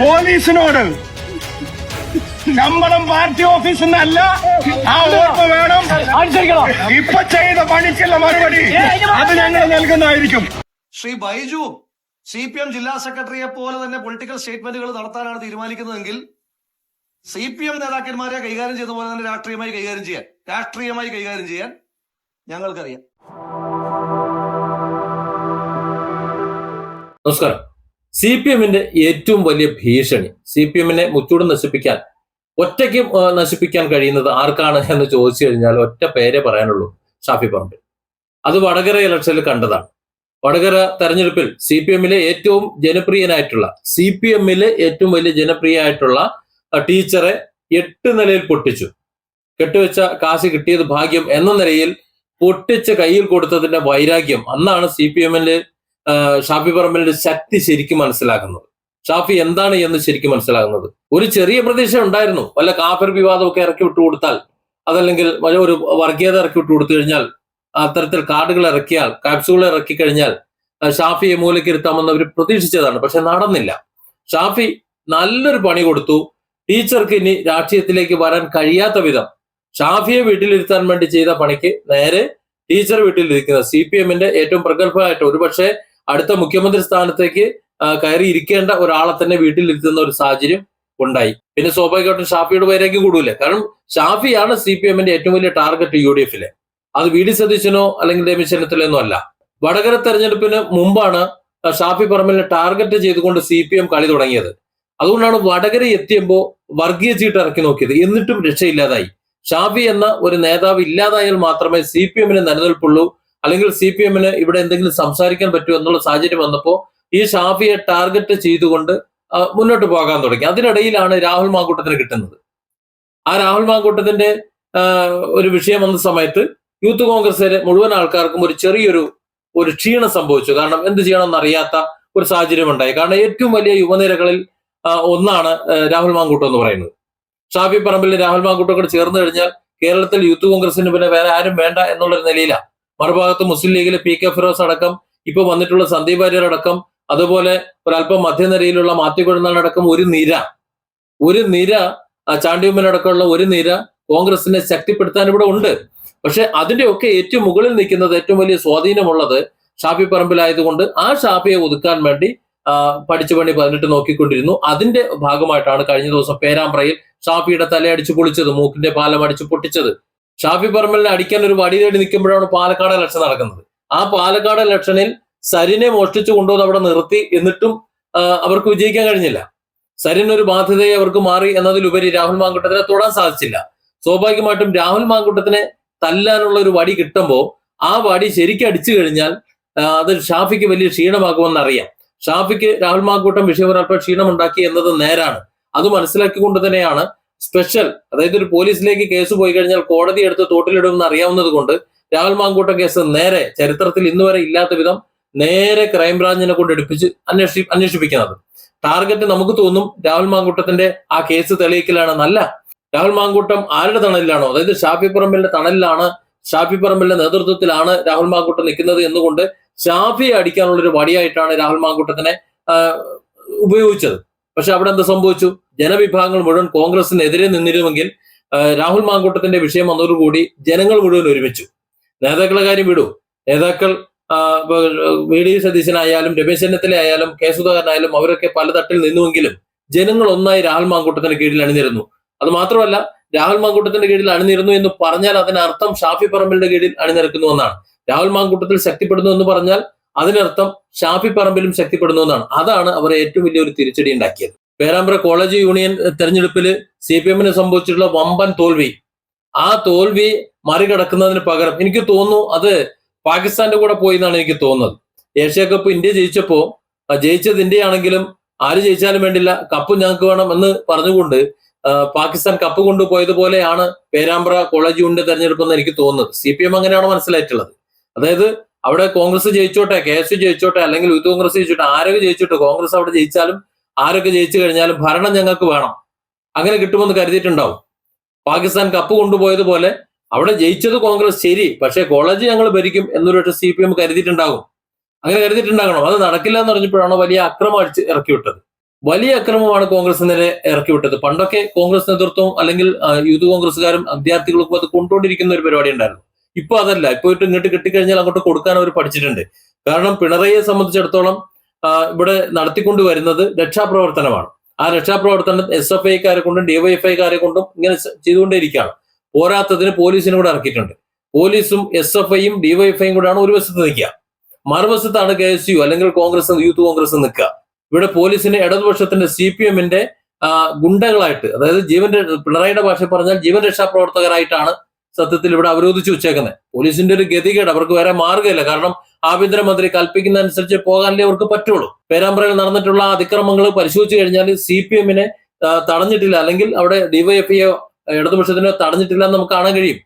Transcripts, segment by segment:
പോലീസിനോട്. ശമ്പളം പാർട്ടി ഓഫീസിൽ നിന്നല്ല ആ ഉറപ്പ് വേണം. ഇപ്പൊ ചെയ്ത പണിക്കുള്ള മറുപടി അത് ഞങ്ങൾ നൽകുന്നതായിരിക്കും. Shri Baiju C P M ജില്ലാ സെക്രട്ടറിയെ പോലെ തന്നെ പൊളിറ്റിക്കൽ സ്റ്റേറ്റ്മെന്റുകൾ നടത്താനാണ് തീരുമാനിക്കുന്നതെങ്കിൽ സി പി എം നേതാക്കന്മാരെ കൈകാര്യം ചെയ്ത പോലെ തന്നെ രാഷ്ട്രീയമായി കൈകാര്യം ചെയ്യാൻ രാഷ്ട്രീയമായി കൈകാര്യം ചെയ്യാൻ ഞങ്ങൾക്കറിയാം. നമസ്കാരം. സി പി എമ്മിന്റെ ഏറ്റവും വലിയ ഭീഷണി സി പി എമ്മിനെ മുച്ചൂട് നശിപ്പിക്കാൻ ഒറ്റയ്ക്ക് നശിപ്പിക്കാൻ കഴിയുന്നത് ആർക്കാണ് എന്ന് ചോദിച്ചു കഴിഞ്ഞാൽ ഒറ്റ പേരെ പറയാനുള്ളൂ ഷാഫി പറമ്പിൽ. അത് വടകര ഇലക്ഷനിൽ കണ്ടതാണ്. വടകര തെരഞ്ഞെടുപ്പിൽ സി പി എമ്മിലെ ഏറ്റവും ജനപ്രിയനായിട്ടുള്ള സി പി എമ്മിലെ ഏറ്റവും വലിയ ജനപ്രിയമായിട്ടുള്ള ടീച്ചറെ എട്ട് നിലയിൽ പൊട്ടിച്ചു. കെട്ടുവെച്ച കാശ് കിട്ടിയത് ഭാഗ്യം എന്ന നിലയിൽ പൊട്ടിച്ച് കയ്യിൽ കൊടുത്തതിന്റെ വൈരാഗ്യം അന്നാണ് സി പി എമ്മിൽ ഷാഫി പറമ്പലിന്റെ ശക്തി ശരിക്കും മനസ്സിലാക്കുന്നത് ഷാഫി എന്താണ് എന്ന് ശരിക്കും മനസ്സിലാകുന്നത്? ഒരു ചെറിയ പ്രതീക്ഷ ഉണ്ടായിരുന്നു. വല്ല കാഫർ വിവാദമൊക്കെ ഇറക്കി വിട്ടു കൊടുത്താൽ അതല്ലെങ്കിൽ ഒരു വർഗീയത ഇറക്കി വിട്ടു കൊടുത്തു കഴിഞ്ഞാൽ അത്തരത്തിൽ കാർഡുകൾ ഇറക്കിയാൽ കാപ്സുകൾ ഇറക്കി കഴിഞ്ഞാൽ ഷാഫിയെ മൂലക്കിരുത്താമെന്ന് അവർ പ്രതീക്ഷിച്ചതാണ്. പക്ഷെ നടന്നില്ല. ഷാഫി നല്ലൊരു പണി കൊടുത്തു. ടീച്ചർക്ക് ഇനി രാഷ്ട്രീയത്തിലേക്ക് വരാൻ കഴിയാത്ത വിധം ഷാഫിയെ വീട്ടിലിരുത്താൻ വേണ്ടി ചെയ്ത പണിക്ക് നേരെ ടീച്ചർ വീട്ടിലിരിക്കുന്ന സി പി എമ്മിന്റെ ഏറ്റവും പ്രഗത്ഭമായിട്ട് ഒരുപക്ഷെ അടുത്ത മുഖ്യമന്ത്രി സ്ഥാനത്തേക്ക് കയറി ഇരിക്കേണ്ട ഒരാളെ തന്നെ വീട്ടിലിരുത്തുന്ന ഒരു സാഹചര്യം ഉണ്ടായി. പിന്നെ സ്വാഭാവികമായിട്ടും ഷാഫിയുടെ വൈരാഗ്യം കൂടൂലേ? കാരണം ഷാഫിയാണ് സി പി എമ്മിന്റെ ഏറ്റവും വലിയ ടാർഗറ്റ് യു ഡി എഫിലെ അത് വി ഡി സതീശനോ അല്ലെങ്കിൽ രമേശ് ചെന്നിത്തലയോ അല്ല. വടകര തെരഞ്ഞെടുപ്പിന് മുമ്പാണ് ഷാഫി പറമ്പലിനെ ടാർഗറ്റ് ചെയ്തുകൊണ്ട് സി പി എം കളി തുടങ്ങിയത്. അതുകൊണ്ടാണ് വടകര എത്തിയപ്പോൾ വർഗീയ ചീട്ട് ഇറക്കി നോക്കിയത്. എന്നിട്ടും രക്ഷയില്ലാതായി. ഷാഫി എന്ന ഒരു നേതാവ് ഇല്ലാതായാൽ മാത്രമേ സി പി എമ്മിന് നിലനിൽപ്പുള്ളൂ. അല്ലെങ്കിൽ സി പി എമ്മിന് ഇവിടെ എന്തെങ്കിലും സംസാരിക്കാൻ പറ്റുമോ എന്നുള്ള സാഹചര്യം വന്നപ്പോൾ ഈ ഷാഫിയെ ടാർഗറ്റ് ചെയ്തുകൊണ്ട് മുന്നോട്ട് പോകാൻ തുടങ്ങി. അതിനിടയിലാണ് രാഹുൽ മാങ്കൂട്ടത്തിന് കിട്ടുന്നത്. ആ രാഹുൽ മാങ്കൂട്ടത്തിന്റെ ഒരു വിഷയം വന്ന സമയത്ത് യൂത്ത് കോൺഗ്രസിലെ മുഴുവൻ ആൾക്കാർക്കും ഒരു ചെറിയൊരു ഒരു ക്ഷീണം സംഭവിച്ചു. കാരണം എന്ത് ചെയ്യണമെന്ന് അറിയാത്ത ഒരു സാഹചര്യം ഉണ്ടായി. കാരണം ഏറ്റവും വലിയ യുവനിരകളിൽ ഒന്നാണ് രാഹുൽ മാങ്കൂട്ടം എന്ന് പറയുന്നത്. ഷാഫി പറമ്പിൽ രാഹുൽ മാങ്കൂട്ടം കൂടെ ചേർന്ന് കഴിഞ്ഞാൽ കേരളത്തിൽ യൂത്ത് കോൺഗ്രസിന് പിന്നെ വേറെ ആരും വേണ്ട എന്നുള്ളൊരു നിലയിലാണ്. മറുഭാഗത്ത് മുസ്ലിം ലീഗിലെ പി കെ ഫിറോസ് അടക്കം ഇപ്പൊ വന്നിട്ടുള്ള സന്ദീപ് വാര്യർ അടക്കം അതുപോലെ ഒരല്പം മധ്യനിരയിലുള്ള മാത്യു കുഴനാൾ അടക്കം ഒരു നിര. ഒരു നിര അടക്കമുള്ള ഒരു നിര കോൺഗ്രസിനെ ശക്തിപ്പെടുത്താൻ ഇവിടെ ഉണ്ട്. പക്ഷെ അതിന്റെയൊക്കെ ഏറ്റവും മുകളിൽ നിൽക്കുന്നത് ഏറ്റവും വലിയ സ്വാധീനമുള്ളത് ഷാഫി പറമ്പിലായതുകൊണ്ട് ആ ഷാഫിയെ ഒതുക്കാൻ വേണ്ടി പഠിച്ചു പണി പതിനെട്ട് നോക്കിക്കൊണ്ടിരുന്നു. അതിന്റെ ഭാഗമായിട്ടാണ് കഴിഞ്ഞ ദിവസം പേരാമ്പ്രയിൽ ഷാഫിയുടെ തലയടിച്ച് പൊളിച്ചത് മൂക്കിന്റെ പാലം അടിച്ച് പൊട്ടിച്ചത്. ഷാഫി പറമ്പലിനെ അടിക്കാൻ ഒരു വടി തേടി നിൽക്കുമ്പോഴാണ് പാലക്കാട് ഇലക്ഷൻ നടക്കുന്നത്. ആ പാലക്കാട് ഇലക്ഷനിൽ സരിനെ മോഷ്ടിച്ചു കൊണ്ടുവന്ന് അവിടെ നിർത്തി എന്നിട്ടും അവർക്ക് വിജയിക്കാൻ കഴിഞ്ഞില്ല. സരിൻ ഒരു ബാധ്യതയെ അവർക്ക് മാറി എന്നതിലുപരി രാഹുൽ മാങ്കുട്ടത്തിനെ തൊടാൻ സാധിച്ചില്ല. സ്വാഭാവികമായിട്ടും രാഹുൽ മാങ്കുട്ടത്തിനെ തല്ലാനുള്ള ഒരു വടി കിട്ടുമ്പോൾ ആ വടി ശരിക്കും അടിച്ചു കഴിഞ്ഞാൽ അത് ഷാഫിക്ക് വലിയ ക്ഷീണമാകുമെന്ന് അറിയാം. ഷാഫിക്ക് രാഹുൽ മാങ്കൂട്ടം വിഷയം ഒരല്പം ക്ഷീണമുണ്ടാക്കി എന്നത് നേരാണ്. അത് മനസ്സിലാക്കിക്കൊണ്ട് തന്നെയാണ് സ്പെഷ്യൽ അതായത് ഒരു പോലീസിലേക്ക് കേസ് പോയി കഴിഞ്ഞാൽ കോടതി എടുത്ത് തോട്ടിലിടുമെന്ന് അറിയാവുന്നത് കൊണ്ട് രാഹുൽ മാങ്കൂട്ടം കേസ് നേരെ ചരിത്രത്തിൽ ഇന്ന് വരെ ഇല്ലാത്ത വിധം നേരെ ക്രൈംബ്രാഞ്ചിനെ കൊണ്ട് എടുപ്പിച്ച് അന്വേഷി അന്വേഷിപ്പിക്കുന്നത്. ടാർഗറ്റ് നമുക്ക് തോന്നും രാഹുൽ മാങ്കൂട്ടത്തിന്റെ ആ കേസ് തെളിയിക്കലാണെന്നല്ല രാഹുൽ മാങ്കൂട്ടം ആരുടെ തണലിലാണോ? അതായത് ഷാഫി പറമ്പലിന്റെ തണലിലാണ് ഷാഫി പറമ്പലിന്റെ നേതൃത്വത്തിലാണ് രാഹുൽ മാങ്കൂട്ടം നിൽക്കുന്നത് എന്നുകൊണ്ട് ഷാഫിയെ അടിക്കാനുള്ള ഒരു വടിയായിട്ടാണ് രാഹുൽ മാങ്കൂട്ടത്തിനെ ഉപയോഗിച്ചത്. പക്ഷെ അവിടെ എന്താ സംഭവിച്ചു? ജനവിഭാഗങ്ങൾ മുഴുവൻ കോൺഗ്രസിനെതിരെ നിന്നിരുമെങ്കിൽ രാഹുൽ മാങ്കൂട്ടത്തിന്റെ വിഷയം വന്നതോടുകൂടി ജനങ്ങൾ മുഴുവൻ ഒരുമിച്ചു. നേതാക്കളെ കാര്യം വിടൂ. നേതാക്കൾ വി. ഡി. സതീശനായാലും രമേശ് ചെന്നിത്തല ആയാലും കെ. സുധാകരനായാലും അവരൊക്കെ പല തട്ടിൽ നിന്നുവെങ്കിലും ജനങ്ങൾ ഒന്നായി രാഹുൽ മാങ്കൂട്ടത്തിന്റെ കീഴിൽ അണിനിരുന്നു. അത് മാത്രമല്ല രാഹുൽ മാങ്കൂട്ടത്തിന്റെ കീഴിൽ അണിനിരുന്നു എന്ന് പറഞ്ഞാൽ അതിനർത്ഥം ഷാഫി പറമ്പലിന്റെ കീഴിൽ അണിനിരക്കുന്നു എന്നാണ്. രാഹുൽ മാങ്കൂട്ടത്തിൽ ശക്തിപ്പെടുന്നു എന്ന് പറഞ്ഞാൽ അതിനർത്ഥം ഷാഫി പറമ്പിലും ശക്തിപ്പെടുന്നു എന്നാണ്. അതാണ് അവർ ഏറ്റവും വലിയ ഒരു തിരിച്ചടി ഉണ്ടാക്കിയത്. പേരാമ്പ്ര കോളേജ് യൂണിയൻ തെരഞ്ഞെടുപ്പിൽ സി പി എമ്മിന് സംഭവിച്ചിട്ടുള്ള വമ്പൻ തോൽവി. ആ തോൽവി മറികടക്കുന്നതിന് പകരം എനിക്ക് തോന്നുന്നു അത് പാകിസ്ഥാന്റെ കൂടെ പോയി എന്നാണ് എനിക്ക് തോന്നുന്നത്. ഏഷ്യ കപ്പ് ഇന്ത്യ ജയിച്ചപ്പോ ആ ജയിച്ചത് ഇന്ത്യയാണെങ്കിലും ആര് ജയിച്ചാലും വേണ്ടില്ല കപ്പ് ഞങ്ങൾക്ക് വേണം എന്ന് പറഞ്ഞുകൊണ്ട് പാകിസ്ഥാൻ കപ്പ് കൊണ്ടുപോയതുപോലെയാണ് പേരാമ്പ്ര കോളേജ് യൂണിയന്റെ തെരഞ്ഞെടുപ്പ് എന്ന് എനിക്ക് തോന്നുന്നത്. സി പി എം അങ്ങനെയാണ് മനസ്സിലായിട്ടുള്ളത്. അതായത് അവിടെ കോൺഗ്രസ് ജയിച്ചോട്ടെ കെ എസ് യു ജയിച്ചോട്ടെ അല്ലെങ്കിൽ യൂത്ത് കോൺഗ്രസ് ജയിച്ചോട്ടെ ആരൊക്കെ ജയിച്ചോട്ടെ കോൺഗ്രസ് അവിടെ ജയിച്ചാലും ആരൊക്കെ ജയിച്ചു കഴിഞ്ഞാലും ഭരണം ഞങ്ങൾക്ക് വേണം. അങ്ങനെ കിട്ടുമെന്ന് കരുതിയിട്ടുണ്ടാവും. പാകിസ്ഥാൻ കപ്പ് കൊണ്ടുപോയതുപോലെ അവിടെ ജയിച്ചത് കോൺഗ്രസ് ശരി പക്ഷേ കോളേജ് ഞങ്ങൾ ഭരിക്കും എന്നൊരു സി പി എം കരുതിയിട്ടുണ്ടാകും അങ്ങനെ കരുതിയിട്ടുണ്ടാകണം. അത് നടക്കില്ല എന്ന് പറഞ്ഞപ്പോഴാണ് വലിയ അക്രമം അടിച്ച് ഇറക്കി വിട്ടത് വലിയ അക്രമമാണ് കോൺഗ്രസിനെതിരെ ഇറക്കി വിട്ടത് പണ്ടൊക്കെ കോൺഗ്രസ് നേതൃത്വം അല്ലെങ്കിൽ യൂത്ത് കോൺഗ്രസ്സുകാരും വിദ്യാർത്ഥികൾക്കും അത് കൊണ്ടുകൊണ്ടിരിക്കുന്ന ഒരു പരിപാടി ഉണ്ടായിരുന്നു. ഇപ്പൊ അതല്ല ഇപ്പൊ ഇങ്ങോട്ട് കിട്ടിക്കഴിഞ്ഞാൽ അങ്ങോട്ട് കൊടുക്കാൻ അവർ പഠിച്ചിട്ടുണ്ട്. കാരണം പിണറായിയെ സംബന്ധിച്ചിടത്തോളം ഇവിടെ നടത്തിക്കൊണ്ട് വരുന്നത് രക്ഷാപ്രവർത്തനമാണ്. ആ രക്ഷാപ്രവർത്തനം എസ് എഫ് ഐക്കാരെ കൊണ്ടും ഡിവൈഎഫ്ഐക്കാരെ കൊണ്ടും ഇങ്ങനെ ചെയ്തുകൊണ്ടേയിരിക്കുകയാണ്. പോരാത്തതിന് പോലീസിനെ കൂടെ ഇറക്കിയിട്ടുണ്ട്. പോലീസും എസ് എഫ് ഐയും ഡിവൈഎഫ്ഐയും കൂടെയാണ് ഒരു വശത്ത് നിൽക്കുക. മറുവശത്താണ് കെ എസ് യു അല്ലെങ്കിൽ കോൺഗ്രസ് യൂത്ത് കോൺഗ്രസ് നിൽക്കുക. ഇവിടെ പോലീസിന് ഇടതുപക്ഷത്തിന്റെ സി പി എമ്മിന്റെ ഗുണ്ടകളായിട്ട് അതായത് ജീവൻ പിണറായിയുടെ ഭാഷ പറഞ്ഞാൽ ജീവൻ രക്ഷാ പ്രവർത്തകരായിട്ടാണ് സത്യത്തിൽ ഇവിടെ അവരോധിച്ചു വെച്ചേക്കുന്നത് പോലീസിന്റെ ഒരു ഗതികേട് അവർക്ക് വേറെ മാർഗമില്ല കാരണം ആഭ്യന്തരമന്ത്രി കൽപ്പിക്കുന്ന അനുസരിച്ച് പോകാനല്ലേ അവർക്ക് പറ്റുള്ളൂ. പേരാമ്പ്രയിൽ നടന്നിട്ടുള്ള അതിക്രമങ്ങൾ പരിശോധിച്ചു കഴിഞ്ഞാൽ സി പി എമ്മിനെ തടഞ്ഞിട്ടില്ല. അല്ലെങ്കിൽ അവിടെ ഡിവൈഎഫ്ഐയോ ഇടതുപക്ഷത്തിനോ തടഞ്ഞിട്ടില്ല എന്ന് നമുക്ക് കാണാൻ കഴിയും.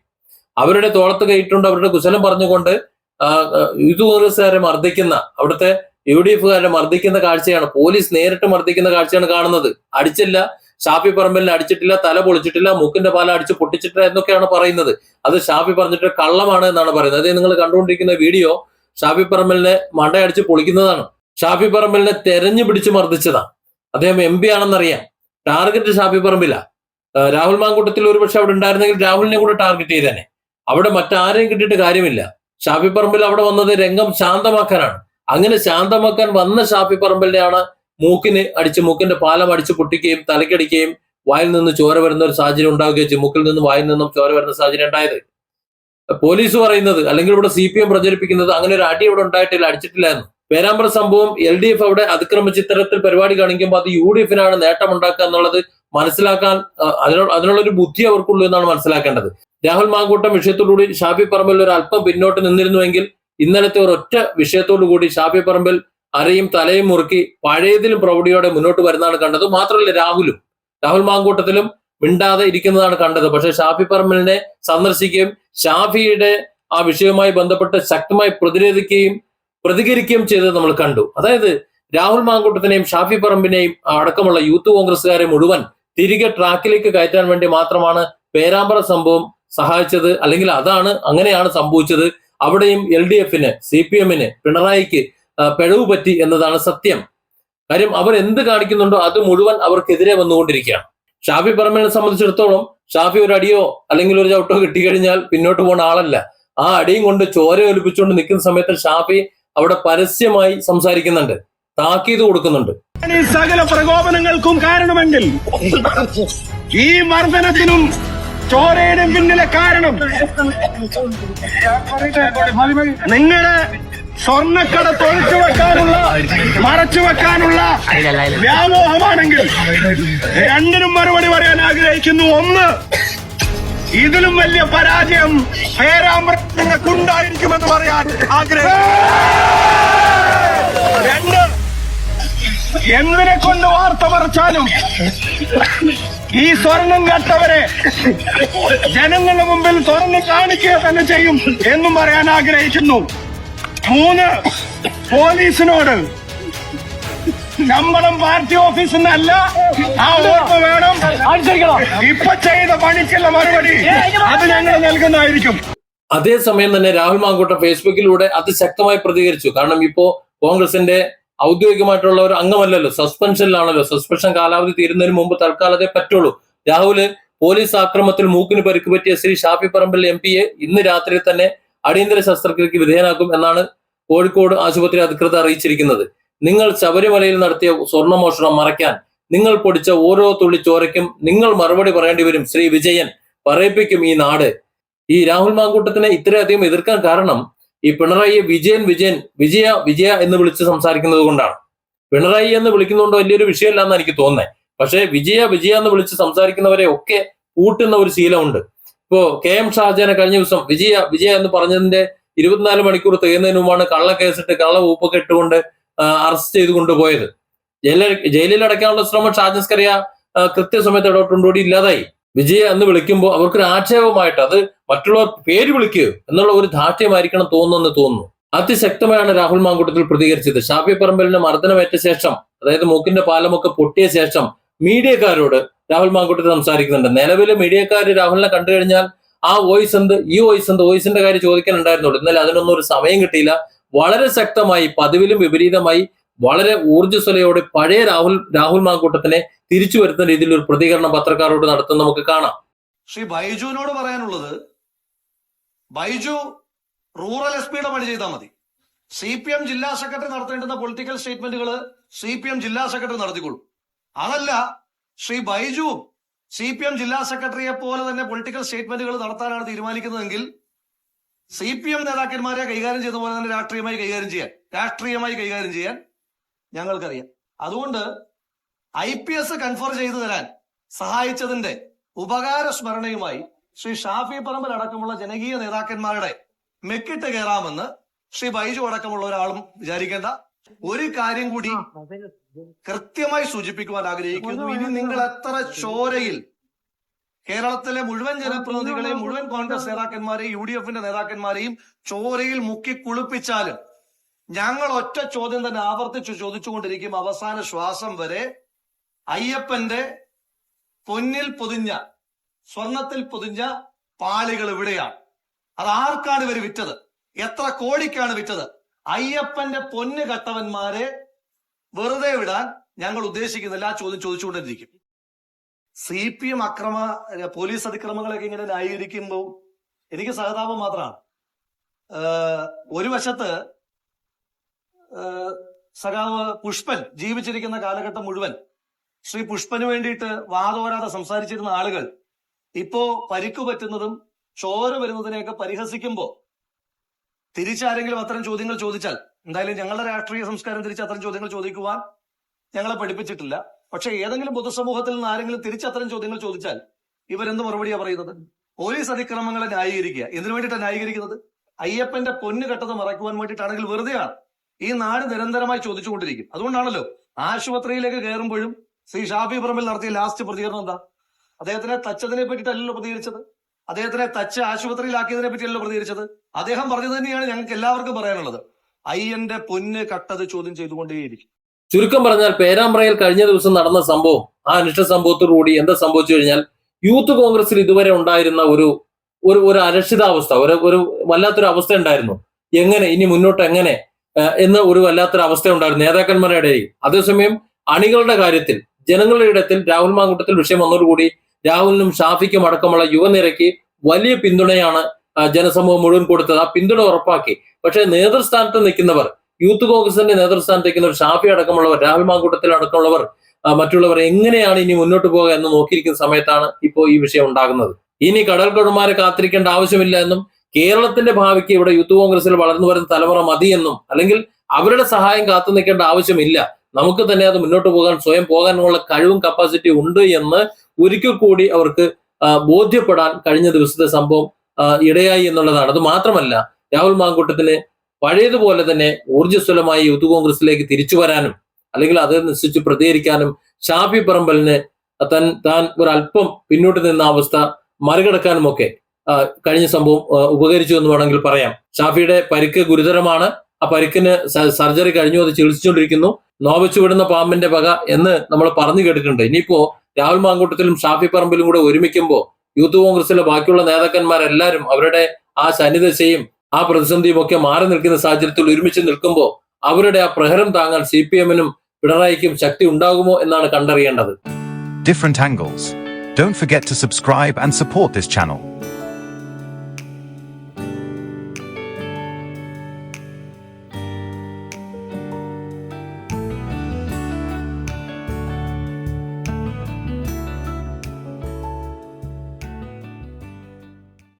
അവരുടെ തോളത്ത് കയറ്റുകൊണ്ട് അവരുടെ കുശലം പറഞ്ഞുകൊണ്ട് യൂത്ത് കോൺഗ്രസ്സുകാരെ മർദ്ദിക്കുന്ന അവിടുത്തെ യു ഡി എഫുകാരെ മർദ്ദിക്കുന്ന കാഴ്ചയാണ് പോലീസ് നേരിട്ട് മർദ്ദിക്കുന്ന കാഴ്ചയാണ് കാണുന്നത്. അടിച്ചില്ല ഷാഫി പറമ്പലിനെ അടിച്ചിട്ടില്ല തല പൊളിച്ചിട്ടില്ല മൂക്കിന്റെ പാല അടിച്ച് പൊട്ടിച്ചിട്ടില്ല എന്നൊക്കെയാണ് പറയുന്നത്. അത് ഷാഫി പറഞ്ഞിട്ട് കള്ളമാണ് എന്നാണ് പറയുന്നത്. അതേ നിങ്ങൾ കണ്ടുകൊണ്ടിരിക്കുന്ന വീഡിയോ ഷാഫി പറമ്പലിനെ മണ്ടയടിച്ച് പൊളിക്കുന്നതാണ്. ഷാഫി പറമ്പലിനെ തെരഞ്ഞു പിടിച്ച് മർദ്ദിച്ചതാണ്. അദ്ദേഹം എം പി ആണെന്നറിയാം. ടാർഗറ്റ് ഷാഫി പറമ്പിലാ. രാഹുൽ മാങ്കൂട്ടത്തിൽ ഒരുപക്ഷെ അവിടെ ഉണ്ടായിരുന്നെങ്കിൽ രാഹുലിനെ കൂടെ ടാർഗറ്റ് ചെയ്തേനെ. അവിടെ മറ്റാരെയും കിട്ടിയിട്ട് കാര്യമില്ല. ഷാഫി പറമ്പിൽ അവിടെ വന്നത് രംഗം ശാന്തമാക്കാനാണ്. അങ്ങനെ ശാന്തമാക്കാൻ വന്ന ഷാഫി പറമ്പലിനെയാണ് മൂക്കിന് അടിച്ച് മൂക്കിന്റെ പാലം അടിച്ച് പൊട്ടിക്കുകയും തലക്കടിക്കുകയും വായിൽ നിന്ന് ചോര വരുന്ന ഒരു സാഹചര്യം ഉണ്ടാവുകയും ചെയ്യും. മൂക്കിൽ നിന്നും വായിൽ നിന്നും ചോര വരുന്ന സാഹചര്യം ഉണ്ടായത്. പോലീസ് പറയുന്നത് അല്ലെങ്കിൽ ഇവിടെ സി പി എം പ്രചരിപ്പിക്കുന്നത് അങ്ങനെ ഒരു അടി ഇവിടെ ഉണ്ടായിട്ടില്ല അടിച്ചിട്ടില്ല എന്ന്. പേരാമ്പ്ര സംഭവം എൽ ഡി എഫ് അവിടെ അതിക്രമിച്ച് ഇത്തരത്തിൽ പരിപാടി കാണിക്കുമ്പോൾ അത് യു ഡി എഫിനാണ് നേട്ടം ഉണ്ടാക്കുക എന്നുള്ളത് മനസ്സിലാക്കാൻ അതിനുള്ള അതിനുള്ള ഒരു ബുദ്ധി അവർക്കുള്ളൂ എന്നാണ് മനസ്സിലാക്കേണ്ടത്. രാഹുൽ മാങ്കൂട്ടം വിഷയത്തോടുകൂടി ഷാഫി പറമ്പിൽ ഒരു അല്പം പിന്നോട്ട് നിന്നിരുന്നുവെങ്കിൽ ഇന്നലത്തെ ഒരൊറ്റ വിഷയത്തോടു കൂടി ഷാഫി പറമ്പിൽ അരയും തലയും മുറുക്കി പഴയതിലും പ്രൗഢിയോടെ മുന്നോട്ട് വരുന്നതാണ് കണ്ടത്. മാത്രമല്ല രാഹുലും രാഹുൽ മാങ്കൂട്ടത്തിലും മിണ്ടാതെ ഇരിക്കുന്നതാണ് കണ്ടത്. പക്ഷെ ഷാഫി പറമ്പലിനെ സന്ദർശിക്കുകയും ഷാഫിയുടെ ആ വിഷയവുമായി ബന്ധപ്പെട്ട് ശക്തമായി പ്രതിരോധിക്കുകയും പ്രതികരിക്കുകയും ചെയ്തത് നമ്മൾ കണ്ടു. അതായത് രാഹുൽ മാങ്കൂട്ടത്തിനെയും ഷാഫി പറമ്പിനെയും അടക്കമുള്ള യൂത്ത് കോൺഗ്രസ്സുകാരെ മുഴുവൻ തിരികെ ട്രാക്കിലേക്ക് കയറ്റാൻ വേണ്ടി മാത്രമാണ് പേരാമ്പ്ര സംഭവം സഹായിച്ചത്. അല്ലെങ്കിൽ അതാണ് അങ്ങനെയാണ് സംഭവിച്ചത്. അവിടെയും എൽ ഡി എഫിന് സി പി എമ്മിന് പിണറായിക്ക് പിഴവ് പറ്റി എന്നതാണ് സത്യം. കാര്യം അവർ എന്ത് കാണിക്കുന്നുണ്ടോ അത് മുഴുവൻ അവർക്കെതിരെ വന്നുകൊണ്ടിരിക്കുകയാണ്. ഷാഫി പറമ്പിനെ സംബന്ധിച്ചിടത്തോളം ഷാഫി ഒരു അടിയോ അല്ലെങ്കിൽ ഒരു ചവിട്ടോ കിട്ടിക്കഴിഞ്ഞാൽ പിന്നോട്ട് പോകുന്ന ആളല്ല. ആ അടിയും കൊണ്ട് ചോര ഒലിപ്പിച്ചുകൊണ്ട് നിൽക്കുന്ന സമയത്ത് ഷാഫി അവിടെ പരസ്യമായി സംസാരിക്കുന്നുണ്ട്. താക്കീത് കൊടുക്കുന്നുണ്ട്. സകല പ്രകോപനങ്ങൾക്കും കാരണമെങ്കിൽ ഈ മർദ്ദനത്തിനും ചോരയുടെ പിന്നിലെ കാരണം നിങ്ങൾ സ്വർണക്കട തൊഴിച്ചു വെക്കാനുള്ള മറച്ചു വെക്കാനുള്ള വ്യാമോഹമാണെങ്കിൽ രണ്ടിനും മറുപടി പറയാൻ ആഗ്രഹിക്കുന്നു. ഒന്ന് ഇതിലും വലിയ പരാജയം പേരാമ്പ്ര നിങ്ങൾക്കുണ്ടായിരിക്കുമെന്ന് പറയാൻ ആഗ്രഹിക്കുന്നു. രണ്ട് എന്തിനെ കൊണ്ട് വാർത്ത മറച്ചാലും ഈ സ്വർണം കട്ടവരെ ജനങ്ങളുടെ മുമ്പിൽ തുറന്നു കാണിക്കുക തന്നെ ചെയ്യും എന്നും പറയാൻ ആഗ്രഹിക്കുന്നു. മൂന്ന് പോലീസിനോട്. ശമ്പളം പാർട്ടി ഓഫീസിൽ നിന്നല്ല. ആ ഓർമ്മ വേണം. ഇപ്പൊ ചെയ്ത പണിക്കുള്ള മറുപടി അത് ഞങ്ങൾ നൽകുന്നതായിരിക്കും. അതേസമയം തന്നെ രാഹുൽ മാങ്കൂട്ടം ഫേസ്ബുക്കിലൂടെ അതിശക്തമായി പ്രതികരിച്ചു. കാരണം ഇപ്പോ കോൺഗ്രസിന്റെ ഔദ്യോഗികമായിട്ടുള്ള ഒരു അംഗമല്ലല്ലോ. സസ്പെൻഷനിലാണല്ലോ. സസ്പെൻഷൻ കാലാവധി തീരുന്നതിന് മുമ്പ് തൽക്കാലത്തെ പറ്റുള്ളൂ. രാഹുൽ പോലീസ് ആക്രമത്തിൽ മൂക്കിന് പരിക്ക് പറ്റിയ ശ്രീ ഷാഫി പറമ്പിൽ എം പിയെ ഇന്ന് രാത്രി തന്നെ അടിയന്തര ശസ്ത്രക്രിയക്ക് വിധേയനാക്കും എന്നാണ് കോഴിക്കോട് ആശുപത്രി അധികൃതർ അറിയിച്ചിരിക്കുന്നത്. നിങ്ങൾ ശബരിമലയിൽ നടത്തിയ സ്വർണമോഷണം മറയ്ക്കാൻ നിങ്ങൾ പൊടിച്ച ഓരോ തുള്ളി ചോരയ്ക്കും നിങ്ങൾ മറുപടി പറയേണ്ടി വരും ശ്രീ വിജയൻ. പറയിപ്പിക്കും ഈ നാട്. ഈ രാഹുൽ മാങ്കൂട്ടത്തിനെ ഇത്രയധികം എതിർക്കാൻ കാരണം ഈ പിണറായിയെ വിജയൻ വിജയൻ വിജയ വിജയ എന്ന് വിളിച്ച് സംസാരിക്കുന്നത് കൊണ്ടാണ്. പിണറായി എന്ന് വിളിക്കുന്നതുകൊണ്ട് വലിയൊരു വിഷയമല്ല എന്ന് എനിക്ക് തോന്നുന്നത് പക്ഷേ വിജയ വിജയ എന്ന് വിളിച്ച് സംസാരിക്കുന്നവരെ ഒക്കെ കൂട്ടുന്ന ഒരു ശീലമുണ്ട്. ഇപ്പോ കെ എം ഷാജാനെ കഴിഞ്ഞ ദിവസം വിജയ വിജയ എന്ന് പറഞ്ഞതിന്റെ ഇരുപത്തിനാല് മണിക്കൂർ തികയുന്നതിന് മുമ്പാണ് കള്ള കേസിട്ട് കള്ള ഊപ്പൊക്കെ ഇട്ടുകൊണ്ട് അറസ്റ്റ് ചെയ്ത് കൊണ്ടുപോയത് ജയിലിൽ ജയിലിൽ അടയ്ക്കാനുള്ള ശ്രമം ഷാജസ്കറിയ കൃത്യസമയത്ത് ഇടപെട്ടുകൂടി ഇല്ലാതായി. വിജയ എന്ന് വിളിക്കുമ്പോൾ അവർക്കൊരു ആക്ഷേപമായിട്ട് അത് മറ്റുള്ളവർ പേര് വിളിക്കുക എന്നുള്ള ഒരു ധാർഷ്ട്യമായിരിക്കണം തോന്നുന്നെന്ന് തോന്നുന്നു. അതിശക്തമായാണ് രാഹുൽ മാങ്കൂട്ടത്തിൽ പ്രതികരിച്ചത്. ഷാഫി പറമ്പലിന് മർദ്ദനമേറ്റ ശേഷം അതായത് മൂക്കിന്റെ പാലമൊക്കെ പൊട്ടിയ ശേഷം മീഡിയക്കാരോട് രാഹുൽ മാങ്കുട്ടി സംസാരിക്കുന്നുണ്ട്. നിലവിലെ മീഡിയക്കാർ രാഹുലിനെ കണ്ടു കഴിഞ്ഞാൽ ആ വോയിസ് എന്ത് ഈ വോയിസ് എന്ത് വോയിസിന്റെ കാര്യം ചോദിക്കാനുണ്ടായിരുന്നുള്ളൂ. ഇന്നലെ അതിനൊന്നും ഒരു സമയം കിട്ടിയില്ല. വളരെ ശക്തമായി പതിവിലും വിപരീതമായി വളരെ ഊർജസ്വലയോടെ പഴയ രാഹുൽ രാഹുൽ മാങ്കൂട്ടത്തിനെ തിരിച്ചു വരുത്തുന്ന രീതിയിൽ ഒരു പ്രതികരണം പത്രക്കാരോട് നടത്തുന്ന നമുക്ക് കാണാം. ശ്രീ ബൈജുവിനോട് പറയാനുള്ളത് ബൈജു റൂറൽ എസ് പിയുടെ പണി ചെയ്താൽ മതി. സി പി എം ജില്ലാ സെക്രട്ടറി നടത്തേണ്ടുന്ന പൊളിറ്റിക്കൽ സ്റ്റേറ്റ്മെന്റുകൾ സി പി എം ജില്ലാ സെക്രട്ടറി നടത്തിക്കൊള്ളും അതല്ല Shri Baiju C P M ജില്ലാ സെക്രട്ടറിയെ പോലെ തന്നെ പൊളിറ്റിക്കൽ സ്റ്റേറ്റ്മെന്റുകൾ നടത്താനാണ് തീരുമാനിക്കുന്നതെങ്കിൽ സി പി എം നേതാക്കന്മാരെ കൈകാര്യം ചെയ്ത പോലെ തന്നെ രാഷ്ട്രീയമായി കൈകാര്യം ചെയ്യാൻ രാഷ്ട്രീയമായി കൈകാര്യം ചെയ്യാൻ ഞങ്ങൾക്കറിയാം. അതുകൊണ്ട് ഐ പി എസ് കൺഫർ ചെയ്തു തരാൻ സഹായിച്ചതിന്റെ ഉപകാര സ്മരണയുമായി ശ്രീ ഷാഫി പറമ്പിൽ അടക്കമുള്ള ജനകീയ നേതാക്കന്മാരുടെ മെക്കിട്ട് കയറാമെന്ന് ശ്രീ ബൈജു അടക്കമുള്ള ഒരാളും വിചാരിക്കേണ്ട ഒരു കാര്യം കൂടി കൃത്യമായി സൂചിപ്പിക്കുവാൻ ആഗ്രഹിക്കുന്നു. ഇനി നിങ്ങൾ എത്ര ചോരയിൽ കേരളത്തിലെ മുഴുവൻ ജനപ്രതിനിധികളെയും മുഴുവൻ കോൺഗ്രസ് നേതാക്കന്മാരെയും യു ഡി എഫിന്റെ നേതാക്കന്മാരെയും ചോരയിൽ മുക്കി കുളിപ്പിച്ചാലും ഞങ്ങൾ ഒറ്റ ചോദ്യം തന്നെ ആവർത്തിച്ച് ചോദിച്ചുകൊണ്ടിരിക്കും അവസാന ശ്വാസം വരെ. അയ്യപ്പന്റെ പൊന്നിൽ പൊതിഞ്ഞ സ്വർണത്തിൽ പൊതിഞ്ഞ പാളികൾ ഇവിടെയാണ്. അത് ആർക്കാണ് ഇവർ വിറ്റത്? എത്ര കോടിക്കാണ് വിറ്റത്? അയ്യപ്പന്റെ പൊന്ന് കട്ടവന്മാരെ വെറുതെ വിടാൻ ഞങ്ങൾ ഉദ്ദേശിക്കുന്നില്ല ആ ചോദ്യം ചോദിച്ചുകൊണ്ടിരിക്കും. സി പി എം അക്രമ പോലീസ് അതിക്രമങ്ങളൊക്കെ ഇങ്ങനെ ന്യായീകരിക്കുമ്പോൾ എനിക്ക് സഹതാപം മാത്രമാണ്. ഒരു വശത്ത് സഖാവ് പുഷ്പൻ ജീവിച്ചിരിക്കുന്ന കാലഘട്ടം മുഴുവൻ ശ്രീ പുഷ്പന് വേണ്ടിയിട്ട് വാദോരാതെ സംസാരിച്ചിരുന്ന ആളുകൾ ഇപ്പോ പരിക്കു പറ്റുന്നതും ചോര വരുന്നതിനെയൊക്കെ പരിഹസിക്കുമ്പോ തിരിച്ചാരെങ്കിലും അത്തരം ചോദ്യങ്ങൾ ചോദിച്ചാൽ എന്തായാലും ഞങ്ങളുടെ രാഷ്ട്രീയ സംസ്കാരം തിരിച്ച് അത്തരം ചോദ്യങ്ങൾ ചോദിക്കുവാൻ ഞങ്ങളെ പഠിപ്പിച്ചിട്ടില്ല. പക്ഷെ ഏതെങ്കിലും പൊതുസമൂഹത്തിൽ നിന്ന് ആരെങ്കിലും തിരിച്ച് അത്തരം ചോദ്യങ്ങൾ ചോദിച്ചാൽ ഇവരെന്ത് മറുപടിയാണ് പറയുന്നത്? പോലീസ് അതിക്രമങ്ങളെ ന്യായീകരിക്കുക. എന്തിനു വേണ്ടിയിട്ടാണ് ന്യായീകരിക്കുന്നത്? അയ്യപ്പന്റെ പൊന്ന് കെട്ടത് മറയ്ക്കുവാൻ വേണ്ടിയിട്ടാണെങ്കിൽ വെറുതെയാണ് ഈ നാട് നിരന്തരമായി ചോദിച്ചുകൊണ്ടിരിക്കും. അതുകൊണ്ടാണല്ലോ ആശുപത്രിയിലേക്ക് കയറുമ്പോഴും ശ്രീ ഷാഫി പറമ്പിൽ നടത്തിയ ലാസ്റ്റ് പ്രതികരണം എന്താ? അദ്ദേഹത്തിനെ തച്ചതിനെ പറ്റിയിട്ടല്ലല്ലോ പ്രതികരിച്ചത്? അദ്ദേഹത്തിനെ തച്ച് ആശുപത്രിയിലാക്കിയതിനെ പറ്റിയല്ലോ പ്രതികരിച്ചത്? അദ്ദേഹം പറഞ്ഞത് തന്നെയാണ് ഞങ്ങൾക്ക് എല്ലാവർക്കും പറയാനുള്ളത്. അയ്യന്റെ പൊന്ന് കട്ടത് ചോദ്യം ചെയ്തുകൊണ്ടേയിരിക്കും. ചുരുക്കം പറഞ്ഞാൽ പേരാമ്പ്രയിൽ കഴിഞ്ഞ ദിവസം നടന്ന സംഭവം ആ അനിഷ്ട സംഭവത്തോടുകൂടി എന്താ സംഭവിച്ചു കഴിഞ്ഞാൽ യൂത്ത് കോൺഗ്രസിൽ ഇതുവരെ ഉണ്ടായിരുന്ന ഒരു ഒരു ഒരു അരക്ഷിതാവസ്ഥ ഒരു ഒരു വല്ലാത്തൊരു അവസ്ഥ ഉണ്ടായിരുന്നു. എങ്ങനെ ഇനി മുന്നോട്ട് എങ്ങനെ എന്ന ഒരു വല്ലാത്തൊരു അവസ്ഥ ഉണ്ടായിരുന്നു. നേതാക്കന്മാരുടെ ഇടയിൽ. അതേസമയം അണികളുടെ കാര്യത്തിൽ ജനങ്ങളുടെ ഇടത്തിൽ രാഹുൽ മാങ്കൂട്ടത്തിൽ വിഷയം വന്നതോടുകൂടി രാഹുലിനും ഷാഫിക്കും അടക്കമുള്ള യുവനിരയ്ക്ക് വലിയ പിന്തുണയാണ് ജനസമൂഹം മുഴുവൻ കൊടുത്തത് ആ പിന്തുണ ഉറപ്പാക്കി. പക്ഷേ നേതൃസ്ഥാനത്ത് നിൽക്കുന്നവർ യൂത്ത് കോൺഗ്രസിന്റെ നേതൃസ്ഥാനത്ത് നിൽക്കുന്നവർ ഷാഫി അടക്കമുള്ളവർ രാഹുൽ മാങ്കൂട്ടത്തിൽ അടക്കമുള്ളവർ മറ്റുള്ളവർ എങ്ങനെയാണ് ഇനി മുന്നോട്ട് പോകുക എന്ന് നോക്കിയിരിക്കുന്ന സമയത്താണ് ഇപ്പോൾ ഈ വിഷയം ഉണ്ടാകുന്നത്. ഇനി കടൽ കൊടുമാരെ കാത്തിരിക്കേണ്ട ആവശ്യമില്ല എന്നും കേരളത്തിന്റെ ഭാവിക്ക് ഇവിടെ യൂത്ത് കോൺഗ്രസിൽ വളർന്നു വരുന്ന തലമുറ എന്നും അല്ലെങ്കിൽ അവരുടെ സഹായം കാത്തു നിൽക്കേണ്ട ആവശ്യമില്ല. നമുക്ക് തന്നെ അത് മുന്നോട്ട് പോകാൻ സ്വയം പോകാനുള്ള കഴിവും കപ്പാസിറ്റി ഉണ്ട് എന്ന് ഒരിക്കൽ കൂടി അവർക്ക് ബോധ്യപ്പെടാൻ കഴിഞ്ഞ ദിവസത്തെ സംഭവം ഇടയായി എന്നുള്ളതാണ്. അത് മാത്രമല്ല രാഹുൽ മാങ്കൂട്ടത്തിന് പഴയതുപോലെ തന്നെ ഊർജസ്വലമായി യൂത്ത് കോൺഗ്രസിലേക്ക് തിരിച്ചു വരാനും അല്ലെങ്കിൽ അത് നിശ്ചയിച്ച് പ്രതികരിക്കാനും ഷാഫി പറമ്പലിന് തൻ താൻ ഒരല്പം പിന്നോട്ട് നിന്ന അവസ്ഥ മറികടക്കാനുമൊക്കെ കഴിഞ്ഞ സംഭവം ഉപകരിച്ചു എന്ന് വേണമെങ്കിൽ പറയാം. ഷാഫിയുടെ പരിക്ക് ഗുരുതരമാണ്. ആ പരിക്കിന് സർജറി കഴിഞ്ഞു അത് ചികിത്സിച്ചുകൊണ്ടിരിക്കുന്നു. നോവച്ചു വിടുന്ന പാമ്പിന്റെ വക എന്ന് നമ്മൾ പറഞ്ഞു കേട്ടിട്ടുണ്ട്. ഇനിയിപ്പോ രാഹുൽ മാങ്കൂട്ടത്തിലും ഷാഫി പറമ്പിലും കൂടെ ഒരുമിക്കുമ്പോൾ യൂത്ത് കോൺഗ്രസിലെ ബാക്കിയുള്ള നേതാക്കന്മാരെല്ലാവരും അവരുടെ ആ ശനിദശയും ആ പ്രതിസന്ധിയും ഒക്കെ മാറി നിൽക്കുന്ന സാഹചര്യത്തിൽ ഒരുമിച്ച് നിൽക്കുമ്പോൾ അവരുടെ ആ പ്രഹരം താങ്ങാൻ സി പി എമ്മിനും പിണറായിക്കും ശക്തി ഉണ്ടാകുമോ എന്നാണ് കണ്ടറിയേണ്ടത് different angles don't forget to subscribe and support this channel.